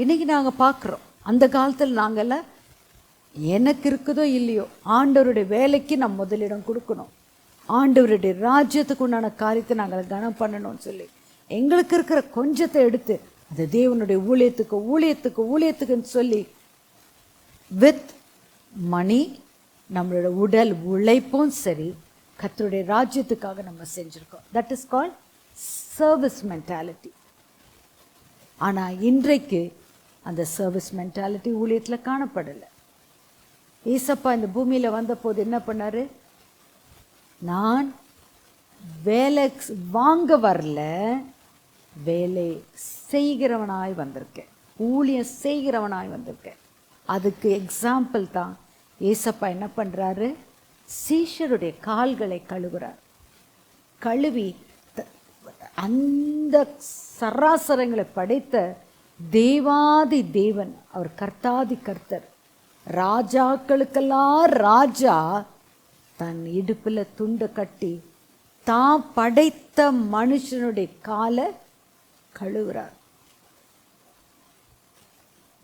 இன்றைக்கி நாங்கள் பார்க்குறோம். அந்த காலத்தில் நாங்கள்லாம் எனக்கு இருக்குதோ இல்லையோ ஆண்டவருடைய வேலைக்கு நம்ம முதலிடம் கொடுக்கணும். ஆண்டவருடைய ராஜ்யத்துக்கு உண்டான காரியத்தை நாங்கள் கனம் பண்ணணும்னு சொல்லி எங்களுக்கு இருக்கிற கொஞ்சத்தை எடுத்து அது தேவனுடைய ஊழியத்துக்கு ஊழியத்துக்கு ஊழியத்துக்குன்னு சொல்லி வித் மணி நம்மளோட உடல் உழைப்பும் சரி கத்தருடைய ராஜ்யத்துக்காக நம்ம செஞ்சுருக்கோம். That is call service mentality ஆனால் இன்றைக்கு அந்த சர்வீஸ் மென்டாலிட்டி ஊழியத்தில் காணப்படலை. ஈசப்பா இந்த பூமியில் வந்தபோது என்ன பண்ணார்? நான் வேலை வாங்க வரல வேலை செய்கிறவனாய் வந்திருக்கேன். ஊழியம் செய்கிறவனாய் வந்திருக்கேன். அதுக்கு எக்ஸாம்பிள் தான் ஏசப்பா என்ன பண்ணுறாரு சீஷருடைய கால்களை கழுவுறார். கழுவி த- அந்த சராசரங்களை படைத்த தேவாதி தேவன் அவர் கர்த்தாதி கர்த்தர். ராஜாக்களுக்கெல்லாம் ராஜா தன் இடுப்பில் துண்டை கட்டி தான் படைத்த மனுஷனுடைய காலை கழுவுறார்.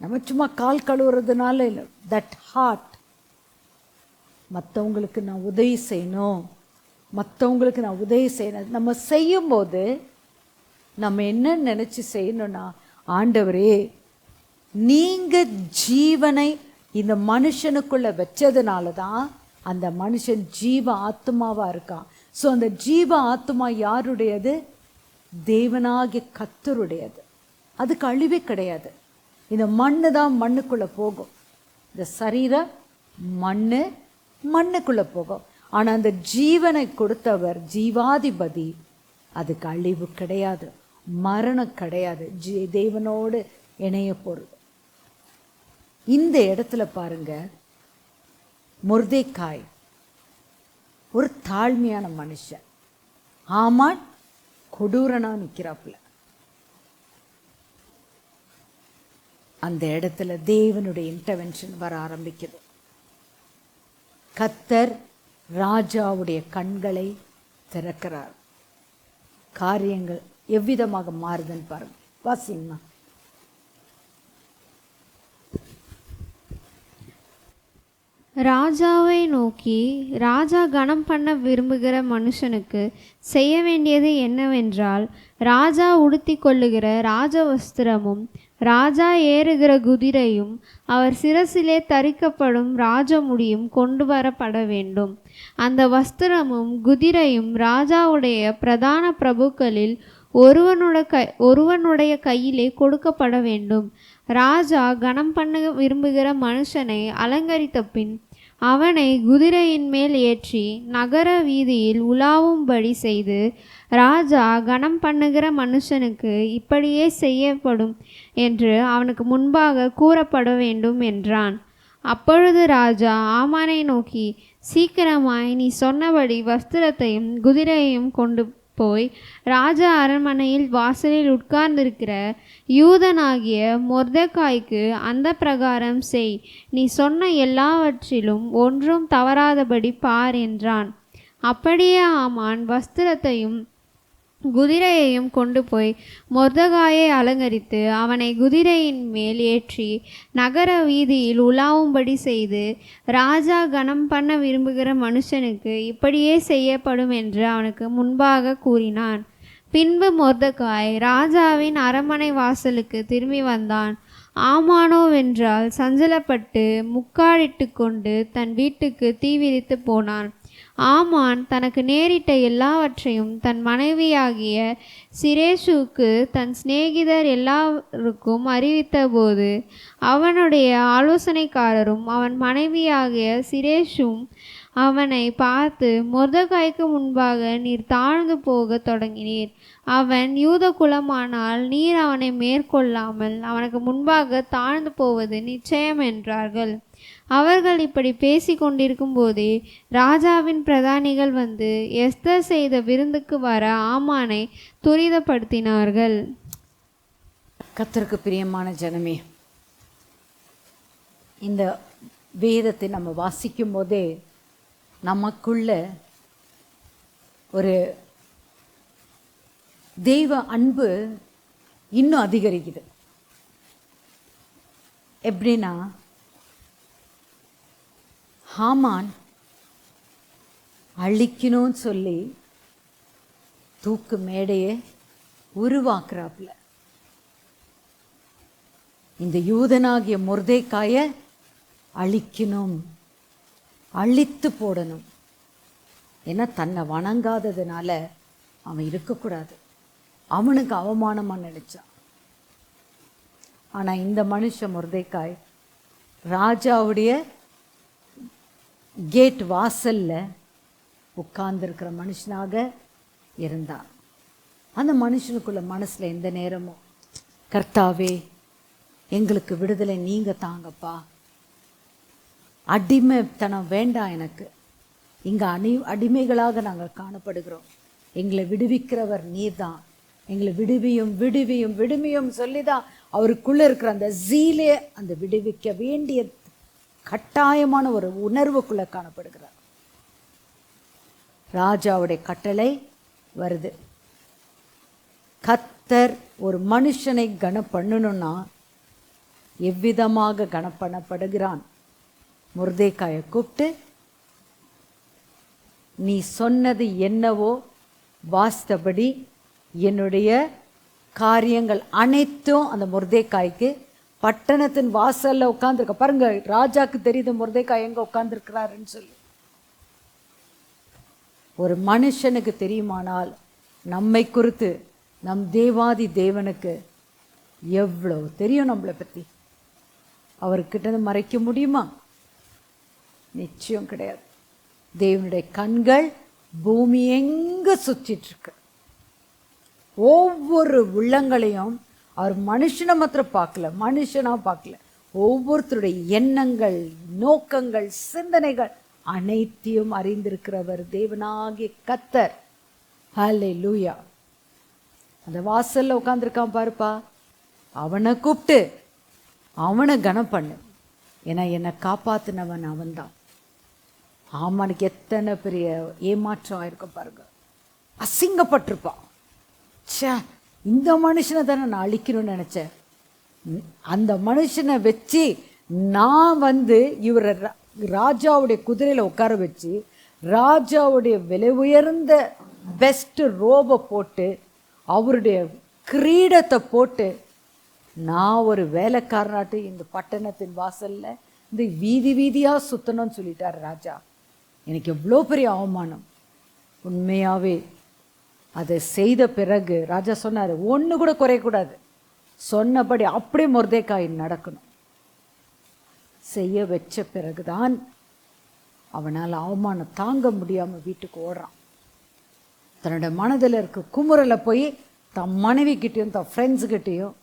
நம்ம சும்மா கால் கழுவுறதுனால இல்லை தட் ஹார்ட் மற்றவங்களுக்கு நான் உதவி செய்யணும். மற்றவங்களுக்கு நான் உதவி செய்யணும். நம்ம செய்யும்போது நம்ம என்ன நினச்சி செய்யணும்னா ஆண்டவரே நீங்கள் ஜீவனை இந்த மனுஷனுக்குள்ளே வச்சதுனால தான் அந்த மனுஷன் ஜீவ ஆத்மாவாக இருக்கான். ஸோ அந்த ஜீவ ஆத்மா யாருடையது? தேவனாகிய கத்தருடையது அதுக்கு அழிவே கிடையாது. இந்த மண்ணு தான் மண்ணுக்குள்ளே போகும். இந்த சரீரம் மண்ணு மண்ணுக்குள்ளே போகும். ஆனால் அந்த ஜீவனை கொடுத்தவர் ஜீவாதிபதி. அதுக்கு அழிவு கிடையாது. மரணம் கிடையாது. ஜீ தேவனோடு இணைய போகிறது இந்த இடத்துல பாருங்க முர்தேக்காய் ஒரு தாழ்மையான மனுஷன். ஆமான் கொடூரனா நிற்கிறாப்புல அந்த இடத்துல தேவனுடைய இன்டர்வென்ஷன் வர ஆரம்பிக்குது. கத்தர் ராஜாவுடைய கண்களை திறக்கிறார். காரியங்கள் எவ்விதமாக மாறுதுன்னு பாருங்க. வாசிங்கம்மா ராஜாவை நோக்கி ராஜா கனம் பண்ண விரும்புகிற மனுஷனுக்கு செய்ய வேண்டியது என்னவென்றால் ராஜா உடுத்தி கொள்ளுகிற ராஜவஸ்திரமும் ராஜா ஏறுகிற குதிரையும் அவர் சிரசிலே தரிக்கப்படும் ராஜமுடியும் கொண்டு வரப்பட வேண்டும். அந்த வஸ்திரமும் குதிரையும் ராஜாவுடைய பிரதான பிரபுக்களில் ஒருவனுடைய கை ஒருவனுடைய கையிலே கொடுக்கப்பட வேண்டும். ராஜா கனம் பண்ண விரும்புகிற மனுஷனை அலங்கரித்த பின் அவனை குதிரையின் மேல் ஏற்றி நகர வீதியில் உலாவும்படி செய்து ராஜா கனம் பண்ணுகிற மனுஷனுக்கு இப்படியே செய்யப்படும் என்று அவனுக்கு முன்பாக கூறப்பட வேண்டும் என்றான். அப்பொழுது ராஜா ஆமானை நோக்கி சீக்கிரமாய் நீ சொன்னபடி வஸ்திரத்தையும் குதிரையையும் கொண்டு போய் ராஜா அரண்மனையில் வாசலில் உட்கார்ந்திருக்கிற யூதனாகிய மொர்தக்காய்க்கு அந்த பிரகாரம் செய் நீ சொன்ன எல்லாவற்றிலும் ஒன்றும் தவறாதபடி பார் என்றான். அப்படியே ஆமான் வஸ்திரத்தையும் குதிரையையும் கொண்டு போய் மொர்தகாயை அலங்கரித்து அவனை குதிரையின் மேல் ஏற்றி நகர வீதியில் உலாவும்படி செய்து ராஜா கனம் பண்ண விரும்புகிற மனுஷனுக்கு இப்படியே செய்யப்படும் என்று அவனுக்கு முன்பாக கூறினான். பின்பு மொர்தகாய் ராஜாவின் அரண்மனை வாசலுக்கு திரும்பி வந்தான். ஆமானோவென்றால் சஞ்சலப்பட்டு முக்காடிட்டு கொண்டு தன் வீட்டுக்கு தீவிரித்து போனான். ஆமான் தனக்கு நேரிட்ட எல்லாவற்றையும் தன் மனைவியாகிய சிரேஷுக்கு தன் சிநேகிதர் எல்லாருக்கும் அறிவித்தபோது அவனுடைய ஆலோசனைக்காரரும் அவன் மனைவியாகிய சிரேஷும் அவனை பார்த்து மொர்தகாய்க்கு முன்பாக நீர் தாழ்ந்து போகத் தொடங்கினீர். அவன் யூத குலமானால் நீர் அவனை மேற்கொள்ளாமல் அவனுக்கு முன்பாக தாழ்ந்து போவது நிச்சயம் என்றார்கள். அவர்கள் இப்படி பேசி கொண்டிருக்கும் போதே ராஜாவின் பிரதானிகள் வந்து எஸ்தர் செய்த விருந்துக்கு வர ஆமானை துரிதப்படுத்தினார்கள். கத்தருக்கு பிரியமான ஜனமே இந்த வேதத்தை நம்ம வாசிக்கும் போதே நமக்குள்ள ஒரு தெய்வ அன்பு இன்னும் அதிகரிக்குது. எப்படின்னா ஹாமான் அழிக்கணும்னு சொல்லி தூக்கு மேடையை உருவாக்குறாப்புல. இந்த யூதனாகிய முர்தேக்காய அழிக்கணும் அழித்து போடணும். ஏன்னா தன்னை வணங்காததுனால அவன் இருக்கக்கூடாது. அவனுக்கு அவமானமாக நினைச்சான். ஆனால் இந்த மனுஷன் முருதைக்காய் ராஜாவுடைய கேட் வாசலில் உட்கார்ந்துருக்கிற மனுஷனாக இருந்தான். அந்த மனுஷனுக்குள்ள மனசில் எந்த நேரமும் கர்த்தாவே எங்களுக்கு விடுதலை நீங்கள் தாங்கப்பா. அடிமைத்தனம் வேண்டாம் எனக்கு. இங்கே அணி அடிமைகளாக நாங்கள் காணப்படுகிறோம். எங்களை விடுவிக்கிறவர் நீர்தான். எங்களை விடுவியும் விடுவியும் விடுவியும் சொல்லி தான் அவருக்குள்ளே இருக்கிற அந்த ஜீலே அந்த விடுவிக்க வேண்டிய கட்டாயமான ஒரு உணர்வுக்குள்ளே காணப்படுகிறார். ராஜாவுடைய கட்டளை வருது. கத்தர் ஒரு மனுஷனை கனம் பண்ணணும்னா எவ்விதமாக கனம் பண்ணப்படுகிறான் முருதேக்காயை கூப்பிட்டு நீ சொன்னது என்னவோ வாஸ்தபடி என்னுடைய காரியங்கள் அனைத்தும் அந்த முருதேக்காய்க்கு பட்டணத்தின் வாசல்ல உட்காந்துருக்க பாருங்க ராஜாக்கு தெரியுது முருதேக்காய் எங்க உட்காந்துருக்கிறாருன்னு சொல்லி. ஒரு மனுஷனுக்கு தெரியுமானால் நம்மை குறித்து நம் தேவாதி தேவனுக்கு எவ்வளோ தெரியும் நம்மளை பற்றி அவர்கிட்ட மறைக்க முடியுமா? நிச்சயம் கிடையாது. தேவனுடைய கண்கள் பூமி எங்கே சுற்றிட்டுருக்கு ஒவ்வொரு உள்ளங்களையும் அவர் மனுஷனை மாத்திரம் பார்க்கல மனுஷனாக பார்க்கல. ஒவ்வொருத்தருடைய எண்ணங்கள் நோக்கங்கள் சிந்தனைகள் அனைத்தையும் அறிந்திருக்கிறவர் தேவனாகிய கத்தர். ஹலே லூயா அந்த வாசலில் உட்காந்துருக்கான் பாருப்பா. அவனை கூப்பிட்டு அவனை கனம் பண்ணு. ஏன்னா என்னை காப்பாத்தினவன் அவன்தான். ஆமானுக்கு எத்தனை பெரிய ஏமாற்றம் ஆயிருக்கும் பாருங்க. அசிங்கப்பட்டிருப்பான். ச்சே இந்த மனுஷனை தானே நான் அழிக்கணும்னு நினச்சேன். அந்த மனுஷனை வச்சு நான் வந்து இவரை ராஜாவுடைய குதிரையில் உட்கார வச்சு ராஜாவுடைய விலை உயர்ந்த பெஸ்ட்டு ரோபை போட்டு அவருடைய கிரீடத்தை போட்டு நான் ஒரு வேலைக்காரனாட்டு இந்த பட்டணத்தின் வாசலில் இந்த வீதி வீதியாக சுத்தணும்னு சொல்லிட்டார் ராஜா. எனக்கு எவ்வளோ பெரிய அவமானம். உண்மையாகவே அதை செய்த பிறகு ராஜா சொன்னார் ஒன்று கூட குறையக்கூடாது. சொன்னபடி அப்படியே முருதைக்காய் நடக்கணும். செய்ய வச்ச பிறகுதான் அவனால் அவமானம் தாங்க முடியாமல் வீட்டுக்கு ஓடுறான். தன்னோட மனதில் இருக்க குமுறலை போய் தன் மனைவிக்கிட்டேயும் தன் ஃப்ரெண்ட்ஸுக்கிட்டேயும்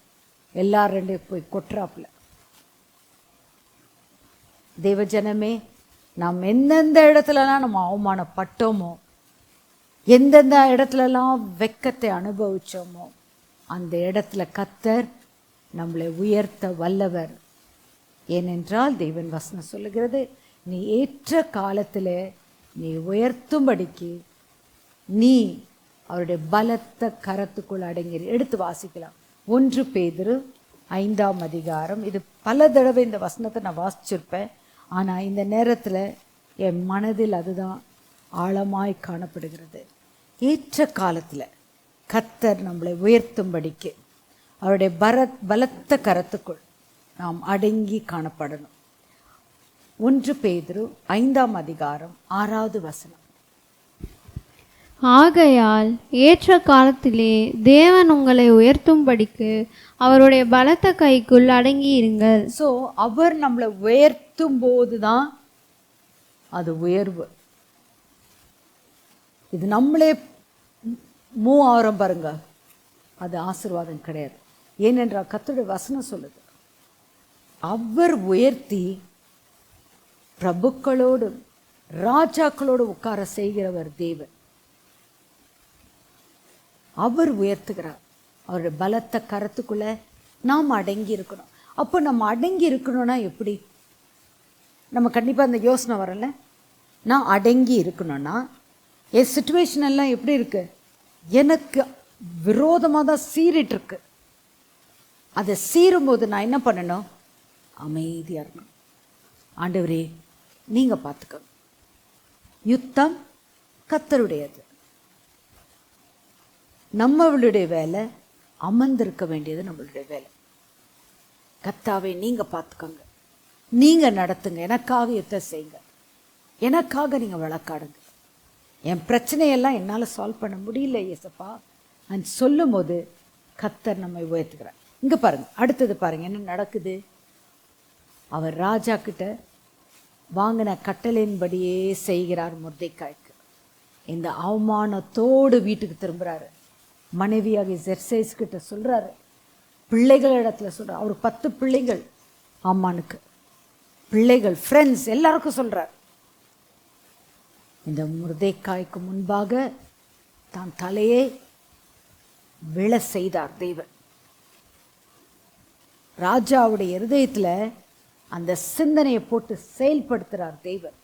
எல்லாருடையும் போய் கொட்டுறாப்புல. தெய்வஜனமே நாம் எந்தெந்த இடத்துலலாம் நம்ம அவமானப்பட்டோமோ எந்தெந்த இடத்துலலாம் வெக்கத்தை அனுபவிச்சோமோ அந்த இடத்துல கத்தர் நம்மளை உயர்த்த வல்லவர். ஏனென்றால் தெய்வன் வசனம் சொல்லுகிறது நீ ஏற்ற காலத்தில் நீ உயர்த்தும்படிக்கு நீ அவருடைய பலத்த கரத்துக்குள் அடங்கி எடுத்து வாசிக்கலாம். ஒன்று பேதிரு ஐந்தாம் அதிகாரம். இது பல தடவை இந்த வசனத்தை நான் வாசிச்சிருப்பேன். ஆனால் இந்த நேரத்தில் என் மனதில் அதுதான் ஆழமாய் காணப்படுகிறது. ஏற்ற காலத்தில் கத்தர் நம்மளை உயர்த்தும்படிக்கு அவருடைய பரத் பலத்த கரத்துக்குள் நாம் அடங்கி காணப்படணும். ஒன்று பேதுரு ஐந்தாம் அதிகாரம் ஆறாவது வசனம். ஆகையால் ஏற்ற காலத்திலே தேவன் உங்களை உயர்த்தும்படிக்கு அவருடைய பலத்த கைக்குள் அடங்கி இருங்கள். ஸோ அவர் நம்மளை உயர்த்தும் போது தான் அது உயர்வு. இது நம்மளே மூவ் ஆகிறோம் பாருங்க. அது ஆசீர்வாதம் கிடையாது. ஏனென்றால் கர்த்தருடைய வசனம் சொல்லுது அவர் உயர்த்தி பிரபுக்களோடு ராஜாக்களோடு உட்கார செய்கிறவர் தேவன். அவர் உயர்த்துகிறார். அவருடைய பலத்த கரத்துக்குள்ளே நாம் அடங்கி இருக்கணும். அப்போ நம்ம அடங்கி இருக்கணும்னா எப்படி? நம்ம கண்டிப்பாக அந்த யோசனை வரல நான் அடங்கி இருக்கணும்னா என் சுச்சுவேஷன் எல்லாம் எப்படி இருக்கு? எனக்கு விரோதமாக தான் சீறிட்டுருக்கு அதை சீரும்போது நான் என்ன பண்ணணும்? அமைதியாக இருக்கணும். ஆண்டவரே நீங்கள் பார்த்துக்கோங்க. யுத்தம் கத்தருடையது நம்மளுடைய வேலை அமர்ந்திருக்க வேண்டியது நம்மளுடைய வேலை. கத்தாவை நீங்கள் பார்த்துக்கோங்க. நீங்கள் நடத்துங்க. எனக்காக யுத்தம் செய்யுங்க. எனக்காக நீங்கள் வழக்காடுங்க. என் பிரச்சனையெல்லாம் என்னால் சால்வ் பண்ண முடியல ஏசப்பா. நான் சொல்லும்போது கத்தர் நம்மை உயர்த்துக்கிறார் இங்கே பாருங்கள் அடுத்தது பாருங்கள் என்ன நடக்குது? அவர் ராஜா கிட்ட வாங்கின கட்டளையின்படியே செய்கிறார் முர்தைக்காய்க்கு இந்த அவமானத்தோடு வீட்டுக்கு திரும்புகிறாரு மனைவியாக ஜெர்சைஸ் கிட்ட சொல்கிறாரு பிள்ளைகள் இடத்துல சொல்கிறார் அவர் பத்து பிள்ளைகள் ஆமானுக்கு. பிள்ளைகள் ஃப்ரெண்ட்ஸ் எல்லாருக்கும் சொல்கிறார் இந்த முருதைக்காய்க்கு முன்பாக தான் தலையை விழ செய்தார் தேவன். ராஜாவுடைய இருதயத்தில் அந்த சிந்தனையை போட்டு செயல்படுத்துகிறார் தேவன்.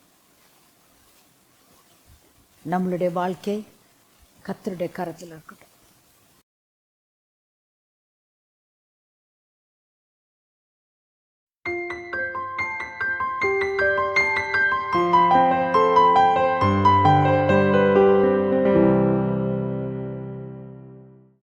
நம்மளுடைய வாழ்க்கை கத்தருடைய கரத்தில் இருக்கட்டும்.